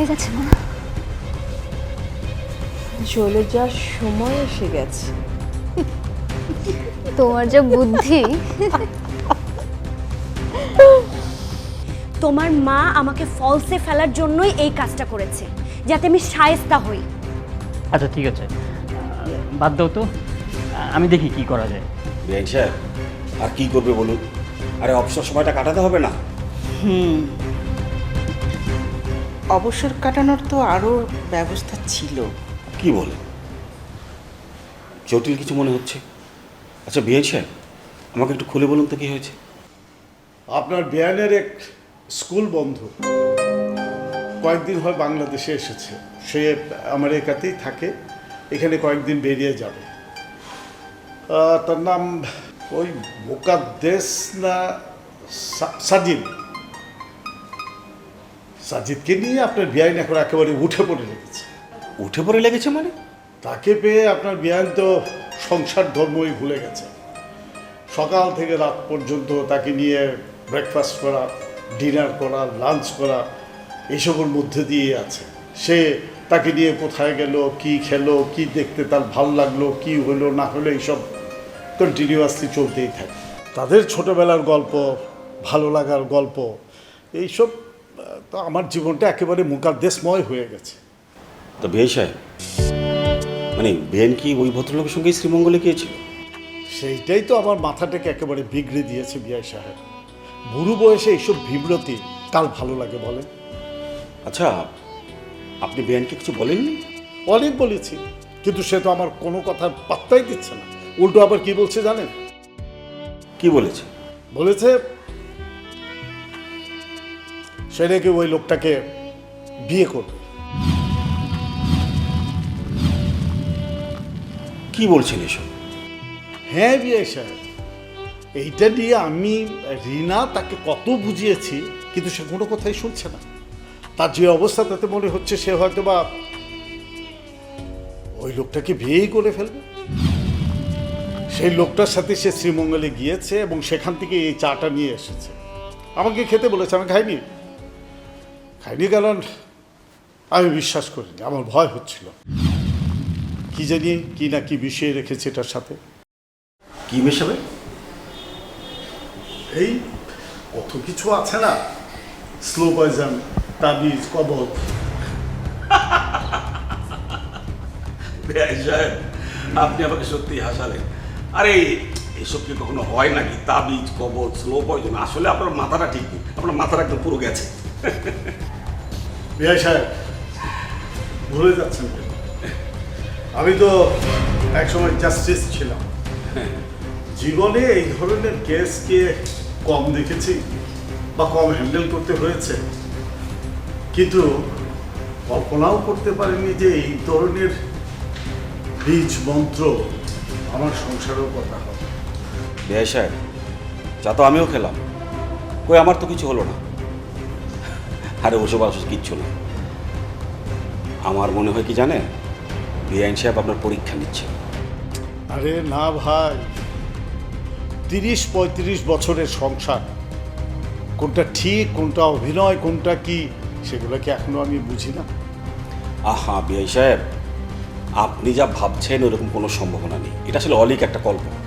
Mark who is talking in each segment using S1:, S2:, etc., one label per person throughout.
S1: চলে গেছে মা।
S2: চলে যাওয়ার সময় এসে গেছে।
S1: তোমার যা বুদ্ধি।
S3: তোমার মা আমাকে ফলসে ফেলার জন্যই এই কাজটা করেছে যাতে আমি সায়স্তা হই।
S4: আচ্ছা ঠিক আছে। বাদ দাও তো। আমি দেখি কি করা যায়।
S5: বিআইন সাহেব আর কি করবে বলুন? আরে অবসর সময়টা কাটাতে হবে না।
S6: অবসর কাটানোর তো আরও ব্যবস্থা ছিল।
S5: কি বলে? জটিল কিছু মনে হচ্ছে? আচ্ছা বিআইন সাহেব আমাকে একটু খুলে বলুন তো কি হয়েছে?
S7: আপনার বিয়ানের এক স্কুল বন্ধু কয়েকদিন হয় বাংলাদেশে এসেছে। সে আমেরিকাতেই থাকে এখানে কয়েকদিন বেরিয়ে যাবে। তার নাম ওই মোকাদ্দেস না সা- সাজিদ সাজিদকে নিয়ে আপনার বিয়াইন এখন একেবারে উঠে পড়ে লেগেছে।
S5: উঠে পড়ে লেগেছে মানে?
S7: তাকে পেয়ে আপনার বিয়ান তো সংসার ধর্মই ভুলে গেছে। সকাল থেকে রাত পর্যন্ত তাকে নিয়ে ব্রেকফাস্ট করা ডিনার করা লাঞ্চ করা এইসবের মধ্যে দিয়ে আছে। সে তাকে নিয়ে কোথায় গেল কি খেলো কি দেখতে তার ভালো লাগল কি হলো না হলো এইসব কন্টিনিউয়াসলি চলতেই থাকে। তাদের ছোটবেলার গল্প ভালো লাগার গল্প এইসব তো আমার জীবনটা একেবারে মুকাদ্দেশময় হয়ে গেছে।
S5: তো সাহেব মানে বিআইন কি ওই ভদ্রলোকের সঙ্গেই শ্রীমঙ্গলে গিয়েছিল?
S7: সেইটাই তো আমার মাথাটাকে একেবারে বিগড়ে দিয়েছে বিআই সাহেব। বুড়ো বয়সে এইসব বিব্রতি কার ভালো লাগে বলে
S5: আচ্ছা আপনি বিআইনকে কিছু বলেননি?
S7: অনেক বলেছি কিন্তু সে তো আমার কোনো কথা পাত্তাই দিচ্ছে না। উল্টো আবার কি বলছে জানেন?
S5: কি বলেছে?
S7: বলেছে সে নাকি ওই লোকটাকে বিয়ে করবে।
S5: কি বলছেন এসব?
S7: হ্যাঁ বিআই সাহেব। এইটা নিয়ে আমি রিনা তাকে কত বুঝিয়েছি কিন্তু সে কোনো কথাই শুনছে না। তার যে অবস্থা তাতে মনে হচ্ছে সে হয়তো বা ওই লোকটাকে বিয়েই করে ফেলবে। সেই লোকটার সাথে সে শ্রীমঙ্গলে গিয়েছে এবং সেখান থেকে এই চাটা নিয়ে এসেছে। আমাকে খেতে বলেছে আমি খাইনি? খাইনি কারণ আমি বিশ্বাস করিনি আমার ভয় হচ্ছিল। কি জানি কি না কি বিষয়ে রেখেছে এটার সাথে।
S5: কি মেশাবে?
S7: এই কত কিছু আছে না? স্লো পয়জন তাবিজ কবচ
S5: আপনি আমাকে সত্যি হাসালেন। আরে এসব কি কখনো হয় নাকি? তাবিজ কবচ স্লো পয়জন আসলে আপনার মাথাটা ঠিক নেই। আপনার মাথাটা একদম পুরো গেছে।
S7: বিআই সাহেব, ভুলে যাচ্ছেন আমি তো একসময় জাস্টিস ছিলাম। জীবনে এই ধরনের কেসকে কম দেখেছি বা কম হ্যান্ডেল করতে হয়েছে। কিন্তু কল্পনাও করতে পারিনি যে এই ধরনের বীজ মন্ত্র আমার সংসারেও কথা হবে।
S5: সাহেব, যা তো আমিও খেলাম। কই, আমার তো কিছু হলো না। আরে ওসব আসলে কিচ্ছু না। আমার মনে হয় কি জানেন বিআইন সাহেব আপনার পরীক্ষা নিচ্ছে।
S7: আরে না ভাই তিরিশ পঁয়ত্রিশ বছরের সংসার। কোনটা ঠিক কোনটা অভিনয় কোনটা কি সেগুলো কি এখনও আমি বুঝি না।
S5: আহা বিআই সাহেব আপনি যা ভাবছেন ওরকম কোনো সম্ভাবনা নেই। এটা আসলে অলিক একটা কল্পনা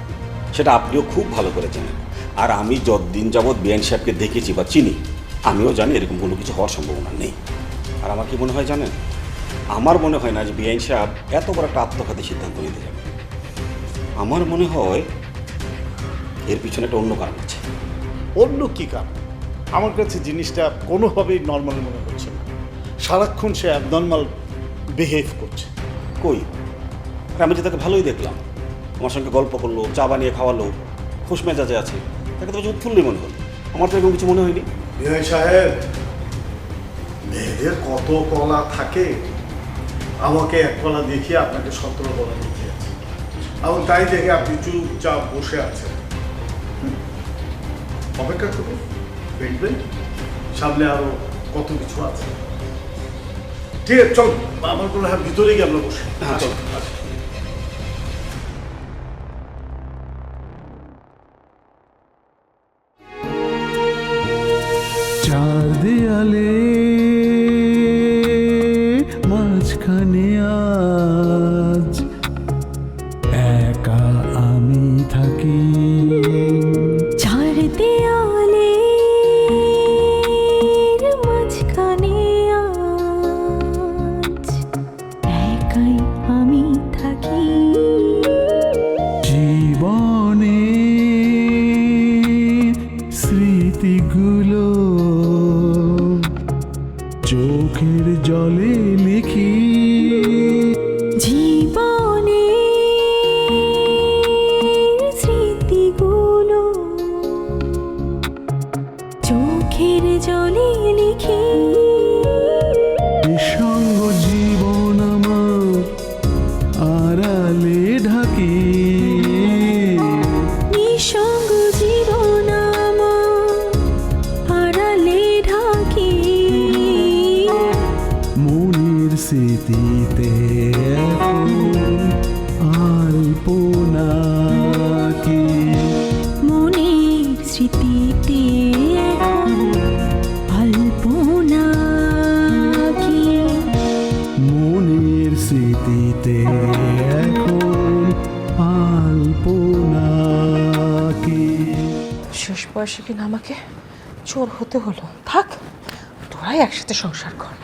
S5: সেটা আপনিও খুব ভালো করে জানেন। আর আমি যতদিন যাবৎ বিআইন সাহেবকে দেখেছি বা চিনি আমিও জানি এরকম কোনো কিছু হওয়ার সম্ভাবনা নেই। আর আমার কি মনে হয় জানেন? আমার মনে হয় না যে বিআইন সাহেব এত বড় একটা আত্মঘাতী সিদ্ধান্ত নিতে যাবে। আমার মনে হয় এর পিছনে একটা অন্য কারণ আছে।
S7: অন্য কি কারণ? আমার কাছে জিনিসটা কোনোভাবেই নর্মাল মনে হচ্ছে না। সারাক্ষণ সে অ্যাবনর্মাল বিহেভ করছে।
S5: কই? আমি যে তাকে ভালোই দেখলাম। আমার সঙ্গে গল্প করল চা বানিয়ে খাওয়ালো খুশ মেজাজে আছে। তাকে তো উৎফুল্লি মনে হলো। আমার তো এরকম কিছু মনে হয়নি।
S7: সাহেব মেয়েদের কত কলা থাকে? আমাকে এক কলা দেখিয়ে আপনাকে সতেরো কলা দেখিয়েছে এবং তাই দেখে আপনি চুপচাপ বসে আছেন। অপেক্ষা করুন দেখবেন সামনে আরও কত কিছু আছে। ঠিক আছে চল আমার কোনো হ্যাঁ ভিতরে গিয়ে আমরা বসে।
S5: হ্যাঁ, চল।
S8: চার
S1: চোখের জলে লিখি
S6: বয়সে কিনা আমাকে? চোর হতে হলো। থাক তোরাই একসাথে সংসার কর।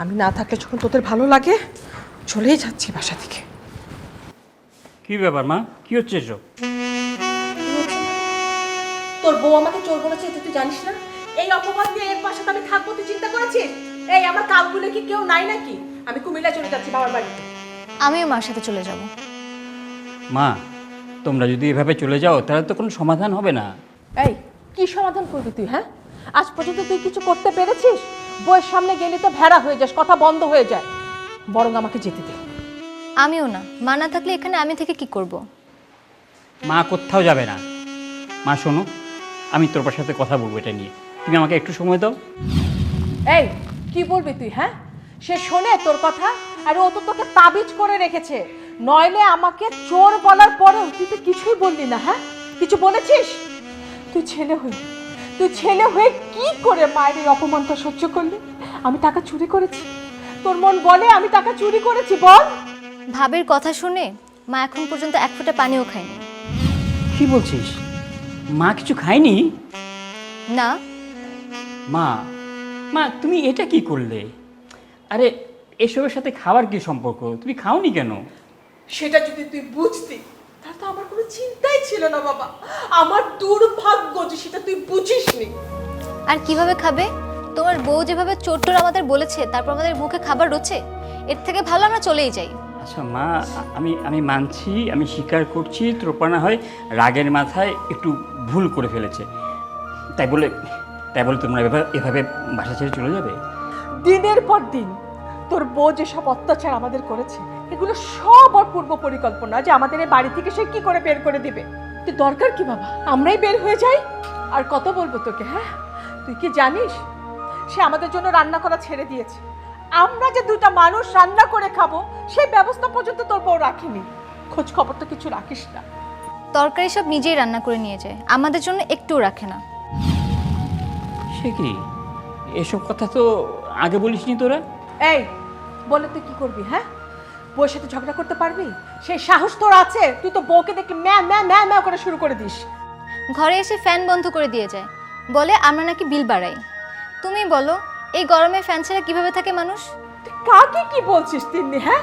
S6: আমি না থাকলে যখন তোদের ভালো লাগে চলেই যাচ্ছি বাসা থেকে।
S4: কি ব্যাপার মা? কি হচ্ছে এসব?
S2: তোর বউ আমাকে চোর বলেছে এটা তুই জানিস না? এই অপবাদ নিয়ে এর পাশে আমি থাকব তুই চিন্তা করেছিস? এই আমার কাকগুলো কি কেউ নাই নাকি? আমি কুমিল্লা চলে যাচ্ছি বাবার বাড়িতে।
S3: আমিও মার সাথে চলে যাব।
S4: মা তোমরা যদি এভাবে চলে যাও তাহলে তো কোনো সমাধান হবে না।
S2: এই কি সমাধান করবি তুই হ্যাঁ? আজ পর্যন্ত তুই কিছু করতে পেরেছিস? বইয়ের সামনে গেলে তো ভেড়া হয়ে যাস কথা বন্ধ হয়ে যায়। বরং আমাকে যেতে দে।
S3: আমিও না। মা না থাকলে এখানে আমি থেকে কি করব।
S4: মা কোথাও যাবে না। মা শোনো আমি তোর সাথে কথা বলব এটা নিয়ে। তুমি আমাকে একটু সময় দাও।
S2: এই কি বলবি তুই হ্যাঁ? সে শোনে তোর কথা আর ও তো তোকে তাবিজ করে রেখেছে। নইলে আমাকে চোর বলার পরেও তুই তো কিছুই বললি না হ্যাঁ? কিছু বলেছিস? তুই ছেলে হয়ে তুই ছেলে হয়ে কি করে মায়ের অপমানটা সহ্য করলি? আমি টাকা চুরি করেছি। তোর মন বলে আমি টাকা চুরি করেছি বল।
S3: ভাবের কথা শুনে মা এখন পর্যন্ত এক ফোঁটা পানিও খায়নি।
S4: কি বলছিস? মা কিছু খায়নি?
S3: না।
S4: মা মা তুমি এটা কি করলে? আরে এসবের সাথে খাবার কি সম্পর্ক? তুমি খাওনি কেন?
S2: সেটা যদি তুই বুঝতি তাহলে তো আমার কোনো চিন্তাই ছিল না বাবা। আমার দুর্ভাগ্য যে সেটা তুই বুঝিসনি।
S3: আর কীভাবে খাবে? তোমার বউ যেভাবে চোট্টর আমাদের বলেছে তারপর আমাদের মুখে খাবার রোচে এর থেকে ভালো আমরা চলেই যাই।
S4: আচ্ছা মা আমি আমি মানছি আমি স্বীকার করছি ত্রোপানা হয় রাগের মাথায় একটু ভুল করে ফেলেছে। তাই বলে তাই বলে তোমরা এভাবে এভাবে বাসা ছেড়ে চলে যাবে?
S2: দিনের পর দিন তোর বউ যেসব অত্যাচার আমাদের করেছে এগুলো সব ওর পূর্ব পরিকল্পনা যে আমাদের এই বাড়ি থেকে সে কি করে বের করে দিবে। তুই দরকার কি বাবা? আমরাই বের হয়ে যাই। আর কত বলব তোকে হ্যাঁ? তুই কি জানিস? সে আমাদের জন্য রান্না করা ছেড়ে দিয়েছে। আমরা যে দুটা মানুষ রান্না করে খাব সেই ব্যবস্থা পর্যন্ত তোর বউ রাখিনি। খোঁজ খবর তো কিছু রাখিস না।
S3: তরকারি সব নিজেই রান্না করে নিয়ে যায় আমাদের জন্য একটুও রাখে না।
S4: সে কি? এসব কথা তো আগে বলিসনি তোরা?
S2: এই বলে তুই কি করবি হ্যাঁ? বউয়ের সাথে ঝগড়া করতে পারবি? সেই সাহস তোর আছে? তুই তো বউকে দেখে ম্যা ম্যা ম্যা ম্যা করে শুরু করে দিস।
S3: ঘরে এসে ফ্যান বন্ধ করে দিয়ে যায়। বলে আমরা নাকি বিল বাড়াই। তুমি বলো এই গরমে ফ্যান ছাড়া কীভাবে থাকে মানুষ?
S2: তুই কাকে কি বলছিস তিন্নি হ্যাঁ?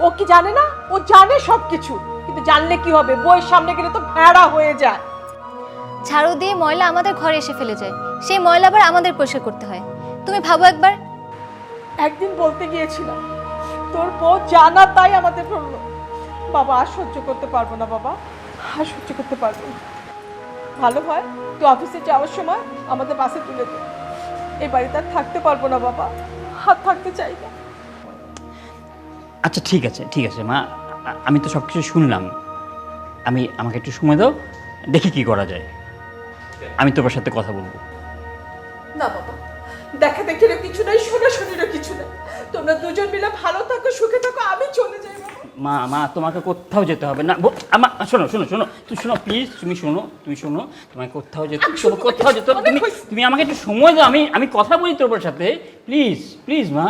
S2: ও কি জানে না? ও জানে সব কিছু কিন্তু জানলে কি হবে? বইয়ের সামনে গেলে তো ভেড়া হয়ে যায়।
S3: ঝাড়ু দিয়ে ময়লা আমাদের ঘরে এসে ফেলে যায়। সেই ময়লা আবার আমাদের পরিষ্কার করতে হয়। তুমি ভাবো একবার।
S2: একদিন বলতে গিয়েছিলাম তোর বউ জানা তাই আমাদের বলল। বাবা, আর সহ্য করতে পারব না বাবা, আর সহ্য করতে পারব না। ভালো হয় তুই অফিসে যাওয়ার সময় আমাদের বাসে তুলে দে। এই বাড়িতে আর থাকতে পারব না বাবা হাত থাকতে চাই না।
S4: আচ্ছা ঠিক আছে ঠিক আছে, মা, আমি তো সব কিছু শুনলাম। আমি, আমাকে একটু সময় দাও, দেখি কি করা যায়। আমি তোমার সাথে কথা বলব।
S2: দেখা দেখিরও কিছু নাই শোনাশুনিরও কিছু নাই। তোমরা দুজন মিলে ভালো থাকো সুখে থাকো আমি চলে যাই বাবা।
S4: মা মা তোমাকে কোথাও যেতে হবে না। বো- আমা শোনো শোনো শোনো তুমি শোনো প্লিজ তুমি শোনো তুমি শোনো তোমাকে কোথাও যেতে
S2: আমি
S4: শোনো কোথাও যেতে হবে।
S2: অনেক
S4: তুমি
S2: হয়েছে।
S4: তুমি আমাকে একটু সময় দাও আমি আমি কথা বলি তোমার সাথে। প্লিজ প্লিজ মা।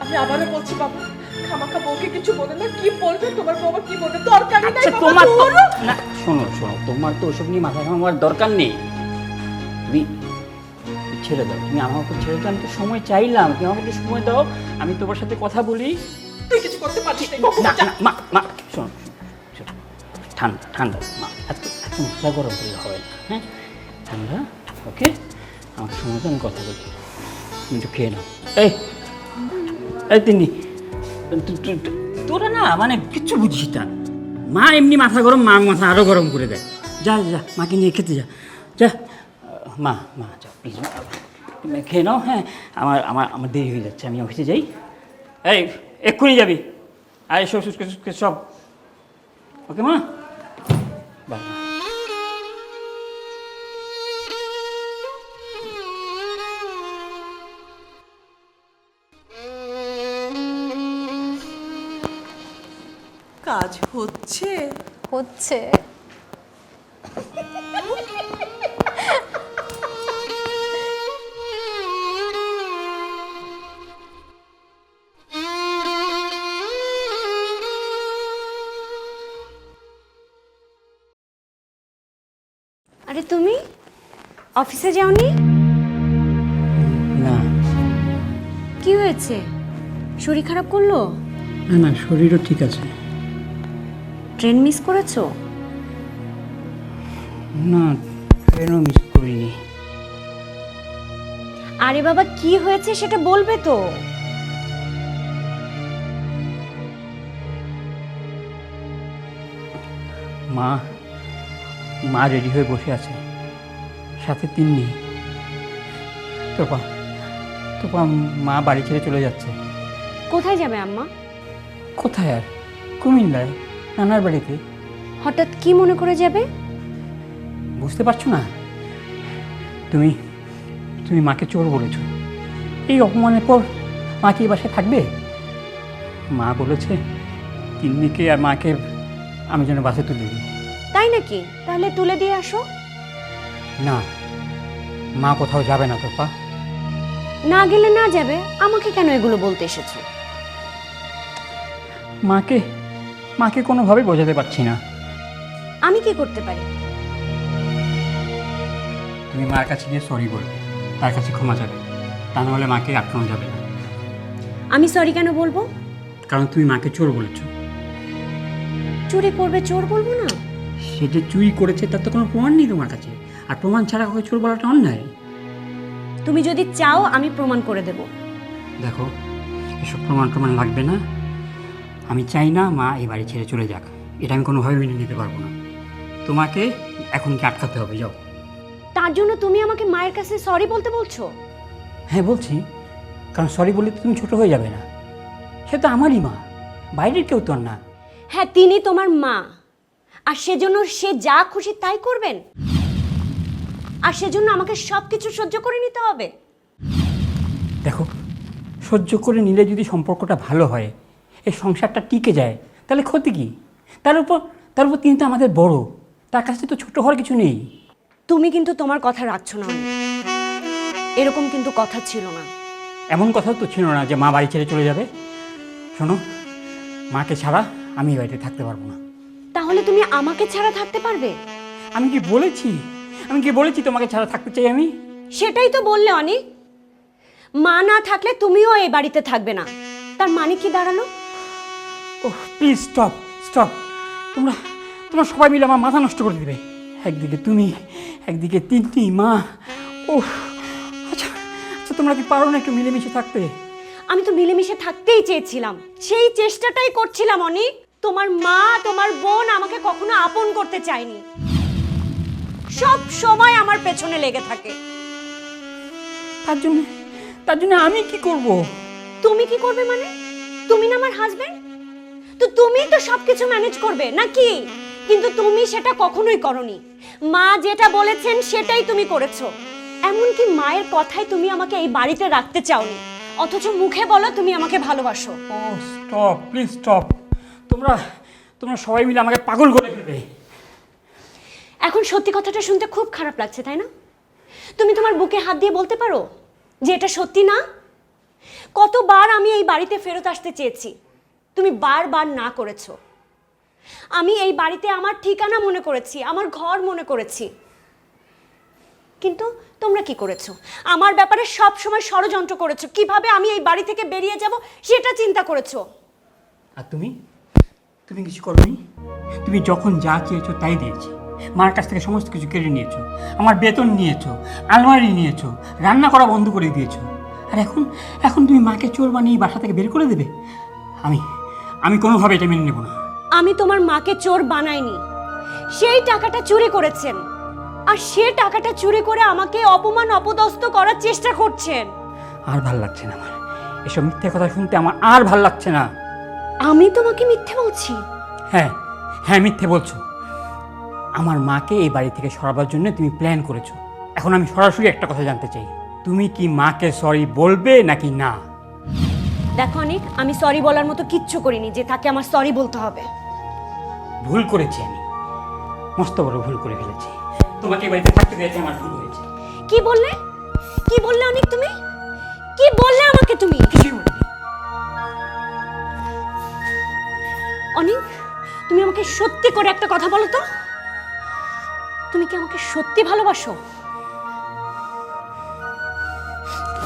S2: আমি আবারও বলছি বাবা খামাখা বউকে কিছু বলে না কি বলবে তোমার আবার কি বলবে? দরকারই নাই
S4: আচ্ছা
S2: বাবা,
S4: তোমার তো না শোনো শোনো তোমার তো ওসব নিয়ে মাথা ঘামাবার দরকার নেই। তুমি ছেড়ে দাও। তুমি আমার উপর ছেড়ে দাও আমি তো সময় চাইলাম। তুমি আমাকে সময় দাও আমি তোমার সাথে কথা বলি।
S2: তুই কিছু করতে পারছিস না
S4: মা মা শোনো ঠান্ডা ঠান্ডা মা এত এত মাথা গরম করলে হবে না হ্যাঁ? ঠান্ডা ওকে? আমার সময় তো আমি কথা বলি। তুমি একটু খেয়ে নাও। এই এই তিন্নি তু- তু- তু- তোরা না মানে কিচ্ছু বুঝিস না। মা এমনি মাথা গরম মা মাথা আরও গরম করে দেয়। যা যা মাকে নিয়ে খেতে যা। যা। মা মা যা। প্লিজ তুমি খেয়ে নাও হ্যাঁ? আমার আমার আমার দেরি হয়ে যাচ্ছে আমি অফিসে যাই। এই এক্ষুনি যাবি। আর সব সব। ওকে মা? বাই
S6: কাজ হচ্ছে।
S3: হচ্ছে।
S9: অফিসে যাওনি?
S4: না।
S9: কি হয়েছে? শরীর খারাপ করল?
S4: না না শরীরও ঠিক আছে।
S9: ট্রেন মিস করেছ?
S4: না ট্রেনও মিস করিনি।
S9: আরে বাবা কি হয়েছে সেটা বলবে তো।
S4: মা মা রেডি হয়ে বসে আছে। সাথে তিন্নি তোপা তোপা মা বাড়ি ছেড়ে চলে যাচ্ছে।
S9: কোথায় যাবে আম্মা?
S4: কোথায় আর? কুমিল্লায় নানার বাড়িতে।
S9: হঠাৎ কি মনে করে যাবে?
S4: বুঝতে পারছ না? তুমি তুমি মাকে চোর বলেছ। এই অপমানের পর মা কি বাসায় থাকবে? মা বলেছে তিন্নিকে আর মাকে আমি যেন বাসে তুলে দিই।
S9: তাই নাকি? তাহলে তুলে দিয়ে আসো।
S4: না মা কোথাও যাবে না তোপা
S9: না গেলে না যাবে আমাকে কেন এগুলো বলতে এসেছ?
S4: মাকে মাকে কোনোভাবেই বোঝাতে পারছি না।
S9: আমি কি করতে পারি?
S4: তুমি মার কাছে গিয়ে সরি বলবে তার কাছে ক্ষমা যাবে তা নাহলে মাকে আটকানো যাবে না।
S9: আমি সরি কেন বলব?
S4: কারণ তুমি মাকে চোর বলেছ।
S9: চুরি করবে চোর বলব না?
S4: সে যে চুরি করেছে তার তো কোনো প্রমাণ নেই তোমার কাছে। আর প্রমাণ ছাড়া কাউকে চোর বলাটা অন্যায়?
S9: তুমি যদি চাও আমি প্রমাণ করে দেব।
S4: দেখো এসব প্রমাণ প্রমাণ লাগবে না। আমি চাই না মা এই বাড়ি ছেড়ে চলে যাক। এটা আমি কোনোভাবে মেনে নিতে পারব না। তোমাকে এখন কি আটকাতে হবে যাও।
S9: তার জন্য তুমি আমাকে মায়ের কাছে সরি বলতে বলছো?
S4: হ্যাঁ বলছি। কারণ সরি বললে তো তুমি ছোট হয়ে যাবে না। সে তো আমারই মা। বাইরের কেউ তো আর না।
S9: হ্যাঁ তিনি তোমার মা। আর সেজন্য সে যা খুশি তাই করবেন। আর সেজন্য আমাকে সব কিছু সহ্য করে নিতে হবে।
S4: দেখো সহ্য করে নিলে যদি সম্পর্কটা ভালো হয় এই সংসারটা টিকে যায় তাহলে ক্ষতি কি? তার উপর তার উপর তিনি তো আমাদের বড় তার কাছে তো ছোট হওয়ার কিছু নেই।
S9: তুমি কিন্তু তোমার কথা রাখছো না এরকম কিন্তু কথা ছিল না।
S4: এমন কথা তো ছিল না যে মা বাড়ি ছেড়ে চলে যাবে। শোনো মাকে ছাড়া আমি এই বাড়িতে থাকতে পারব না।
S9: তাহলে তুমি আমাকে ছাড়া থাকতে পারবে?
S4: আমি কি বলেছি? আমি কি বলেছি তোমাকে ছাড়া থাকতে চাই আমি?
S9: সেটাই তো বললে অনেক মা না থাকলে তুমিও এই বাড়িতে থাকবে না। তার মানে কি দাঁড়াল
S4: ওহ প্লিজ স্টপ স্টপ তোমরা তোমরা সবাই মিলে আমার মাথা নষ্ট করে দেবে। একদিকে তুমি একদিকে তিনটি মা। ওহ আচ্ছা আচ্ছা তোমরা কি পারো না একটু মিলেমিশে থাকতে?
S9: আমি তো মিলেমিশে থাকতেই চেয়েছিলাম। সেই চেষ্টাটাই করছিলাম অনেক তোমার মা তোমার বোন আমাকে কখনো আপন করতে চায়নি। সব সময় আমার পেছনে লেগে থাকে।
S4: তার জন্য তার জন্য আমি কি করব?
S9: তুমি কি করবে মানে? তুমি না আমার হাজবেন্ড তো তুমি তো সবকিছু ম্যানেজ করবে নাকি? কিন্তু তুমি সেটা কখনোই করনি। মা যেটা বলেছেন সেটাই তুমি করেছ। এমনকি মায়ের কথাই তুমি আমাকে এই বাড়িতে রাখতে চাওনি। অথচ মুখে বলো তুমি আমাকে ভালোবাসো।
S4: ও স্টপ প্লিজ স্টপ তোমরা তোমরা সবাই মিলে আমাকে পাগল করে ফেলবে।
S9: এখন সত্যি কথাটা শুনতে খুব খারাপ লাগছে, তাই না? তুমি তোমার বুকে হাত দিয়ে বলতে পারো যে এটা সত্যি না? কতবার আমি এই বাড়িতে ফেরত আসতে চেয়েছি, তুমি বারবার না করেছ। আমি এই বাড়িতে আমার ঠিকানা মনে করেছি, আমার ঘর মনে করেছি। কিন্তু তোমরা কি করেছ? আমার ব্যাপারে সব সময় ষড়যন্ত্র করেছ। কীভাবে আমি এই বাড়ি থেকে বেরিয়ে যাব সেটা চিন্তা করেছ?
S4: আর তুমি? তুমি কিছু করোনি? তুমি যখন যা চেয়েছো তাই দিয়েছি। মার কাছ থেকে সমস্ত কিছু কেড়ে নিয়েছো আমার বেতন নিয়েছো আলমারি নিয়েছো রান্না করা বন্ধ করে দিয়েছ। আর এখন এখন তুমি মাকে চোর বানিয়ে বাসা থেকে বের করে দেবে? আমি আমি কোনোভাবে এটা মেনে নেব না।
S9: আমি তোমার মাকে চোর বানাইনি। সেই টাকাটা চুরি করেছেন। আর সে টাকাটা চুরি করে আমাকে অপমান অপদস্থ করার চেষ্টা করছেন।
S4: আর ভালো লাগছে না আমার। এসব মিথ্যে কথা শুনতে আমার আর ভালো লাগছে না।
S9: আমি তোমাকে মিথ্যে বলছি?
S4: হ্যাঁ হ্যাঁ মিথ্যে বলছো। আমার মাকে এই বাড়ি থেকে সরাবার জন্য তুমি প্ল্যান করেছ। এখন আমি সরাসরি একটা কথা জানতে চাই। তুমি কি মাকে সরি বলবে নাকি না?
S9: দেখো অনেক আমি সরি বলার মতো কিচ্ছু করিনি যে তাকে আমার সরি বলতে হবে।
S4: ভুল করেছি আমি। মস্ত বড় ভুল করে ফেলেছি। তোমাকে এই বাড়িতে থাকতে দিয়েছে আমার ভুল হয়েছে।
S9: কি বললে? কি বললে অনেক তুমি? কি বললে আমাকে তুমি?
S4: কিছুই বলিনি।
S9: অনেক তুমি আমাকে সত্যি করে একটা কথা বলো তো। তুমি কি আমাকে সত্যি ভালোবাসো?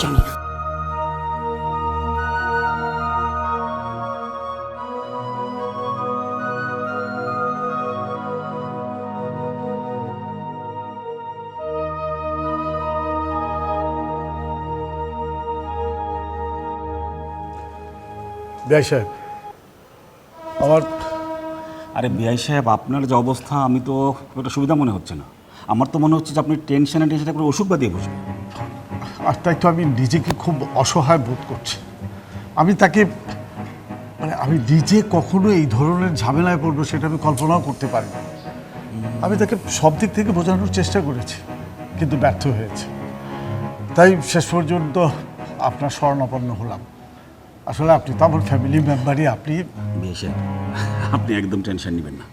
S4: জানি না।
S7: সাহেব আমার
S5: আরে বিআই সাহেব, আপনার যে অবস্থা, আমি তো একটা সুবিধা মনে হচ্ছে না। আমার তো মনে হচ্ছে যে আপনি টেনশনে টেনশনে করে ওষুধ বাদিয়ে বসবেন।
S7: আর তাই তো আমি নিজেকে খুব অসহায় বোধ করছি। আমি তাকে মানে আমি নিজে কখনো এই ধরনের ঝামেলায় পড়ব সেটা আমি কল্পনাও করতে পারি না। আমি তাকে সব দিক থেকে বোঝানোর চেষ্টা করেছি, কিন্তু ব্যর্থ হয়েছে। তাই শেষ পর্যন্ত আপনার শরণাপন্ন হলাম। আসলে আপনি তো আমার ফ্যামিলি মেম্বারই আপনি
S5: সাহেব আপনি একদম টেনশন নেবেন না।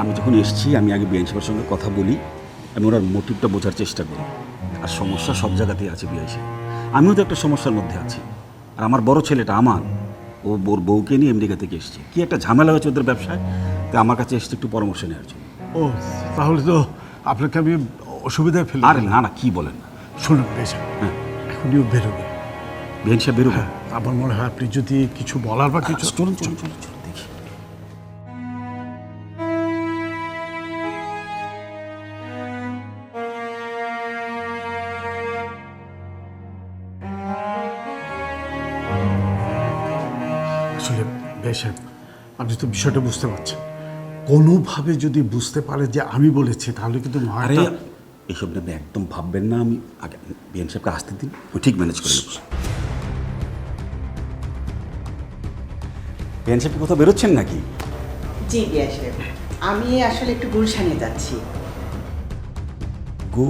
S5: আমি যখন এসেছি আমি আগে বিআই সাহেবের সঙ্গে কথা বলি আমি ওনার মোটিভটা বোঝার চেষ্টা করি। আর সমস্যা সব জায়গাতেই আছে বিআই সাহেব আমিও তো একটা সমস্যার মধ্যে আছি। আর আমার বড় ছেলেটা আমার ও বোর বউকে নিয়ে আমেরিকা থেকে এসছে। কি একটা ঝামেলা হয়েছে ওদের ব্যবসায়? তাই আমার কাছে এসছে একটু পরামর্শ নেওয়ার জন্য।
S7: ও তাহলে তো আপনাকে আমি অসুবিধায় ফেলি
S5: আরে না না কি বলেন
S7: শুনুন বেশ।
S5: হ্যাঁ।
S7: এখনই বেরোবে।
S5: সাহেব বেরোবেন
S7: হ্যাঁ। আমার মনে হয় আপনি যদি কিছু বলার বা কিছু
S5: চলুন চলুন চলুন চলুন দেখি।
S7: আসলে বেশ আপনি তো বিষয়টা বুঝতে পারছেন। কোনোভাবে যদি বুঝতে পারে যে আমি বলেছি তাহলে কিন্তু
S5: আরে এইসব নিয়ে আপনি একদম ভাববেন না আমি। আগে বিএন সাহেবকে আসতে দিন ও ঠিক ম্যানেজ করে নেব। সাহেব কি কোথাও বেরোচ্ছেন নাকি?
S10: জি বিয়া সাহেব। আমি আসলে একটু গুলশানে যাচ্ছি।
S5: গু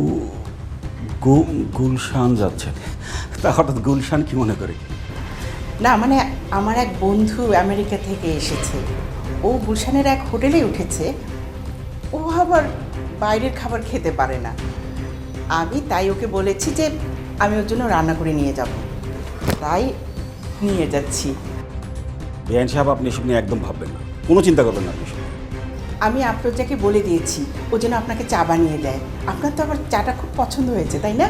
S5: গু গুলশান যাচ্ছেন? তা হঠাৎ গুলশান কি মনে করে?
S10: না মানে আমার এক বন্ধু আমেরিকা থেকে এসেছে। ও গুলশানের এক হোটেলে উঠেছে। ও আবার বাইরের খাবার খেতে পারে না। আমি তাই ওকে বলেছি যে আমি ওর জন্য রান্না করে নিয়ে যাব। তাই নিয়ে যাচ্ছি।
S5: বিএন সাহেব আপনি এসব নিয়ে একদম ভাববেন না। কোনো চিন্তা করবেন না আপনি।
S10: আমি আফরোজাকে বলে দিয়েছি ও যেন আপনাকে চা বানিয়ে দেয়। আপনার তো আমার চাটা খুব পছন্দ হয়েছে তাই না?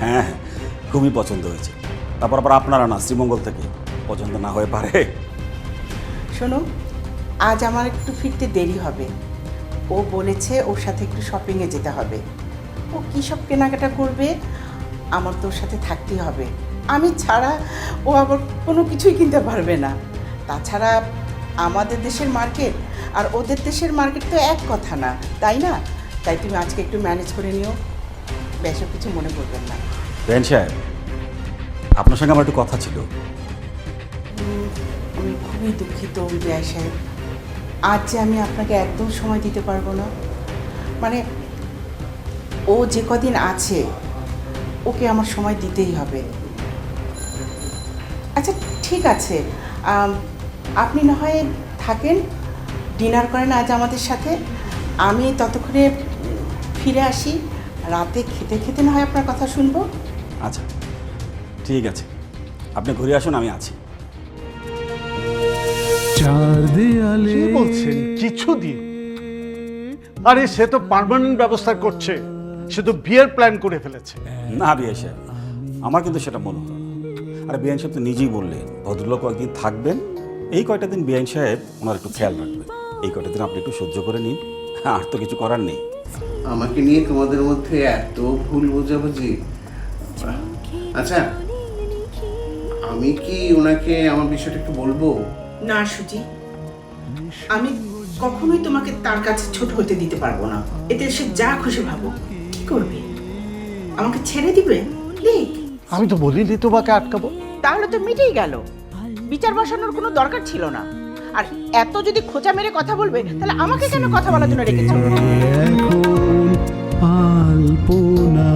S5: হ্যাঁ খুবই পছন্দ হয়েছে। তারপর আবার আপনারা না শ্রীমঙ্গল থেকে। পছন্দ না হয়ে পারে।
S10: শোনো আজ আমার একটু ফিরতে দেরি হবে। ও বলেছে ওর সাথে একটু শপিংয়ে যেতে হবে। ও কী সব কেনাকাটা করবে? আমার তো ওর সাথে থাকতেই হবে। আমি ছাড়া ও আবার কোনো কিছুই কিনতে পারবে না। তাছাড়া আমাদের দেশের মার্কেট আর ওদের দেশের মার্কেট তো এক কথা না তাই না? তাই তুমি আজকে একটু ম্যানেজ করে নিও। বেশি কিছু মনে করবেন না।
S5: বিএন সাহেব আপনার সঙ্গে আমার একটু কথা ছিল।
S10: আমি খুবই দুঃখিত বিজয় সাহেব। আজ যে আমি আপনাকে একদম সময় দিতে পারব না। মানে ও যে কদিন আছে ওকে আমার সময় দিতেই হবে। আচ্ছা ঠিক আছে। আপনি না হয় থাকেন ডিনার করেন আজ আমাদের সাথে। আমি ততক্ষণে ফিরে আসি। রাতে খেতে খেতে না হয় আপনার কথা শুনব?
S5: আচ্ছা ঠিক আছে। আপনি ঘুরে আসুন আমি আছি।
S1: চার দেয়ালে
S7: কি বলছেন? কিছুদিন আরে সে তো পার্মানেন্ট ব্যবস্থা করছে। সে তো বিয়ের প্ল্যান করে ফেলেছে।
S5: না বিয়ে সাহেব আমার কিন্তু সেটা মনে হলো না। আর বিআইন সাহেব তো নিজেই বললেন ভদ্রলোক কয়েকদিন থাকবেন এই কয়টা দিন বিআইন সাহেব ওনার একটু খেয়াল রাখবেন। এই কয়টা দিন আপনি একটু সহ্য করে নিন আর তো কিছু করার নেই।
S11: আমাকে নিয়ে তোমাদের মধ্যে এত ভুল বোঝাবুঝি? আচ্ছা আমি কি ওনাকে আমার বিষয়টা একটু বলব?
S10: না সুজি। আমি কখনোই তোমাকে তার কাছে ছোট হতে দিতে পারব না। এতে সে যা খুশি ভাবো কি করবে? আমাকে ছেড়ে দিবে? দেখ।
S7: আমি তো বলিনি তোমাকে আটকাবো।
S10: তাহলে তো মিটেই গেল। বিচার বসানোর কোনো দরকার ছিল না। আর এত যদি খোঁচা মেরে কথা বলবে, তাহলে আমাকে কেন কথা বলার জন্য রেখেছো?
S1: আলপনা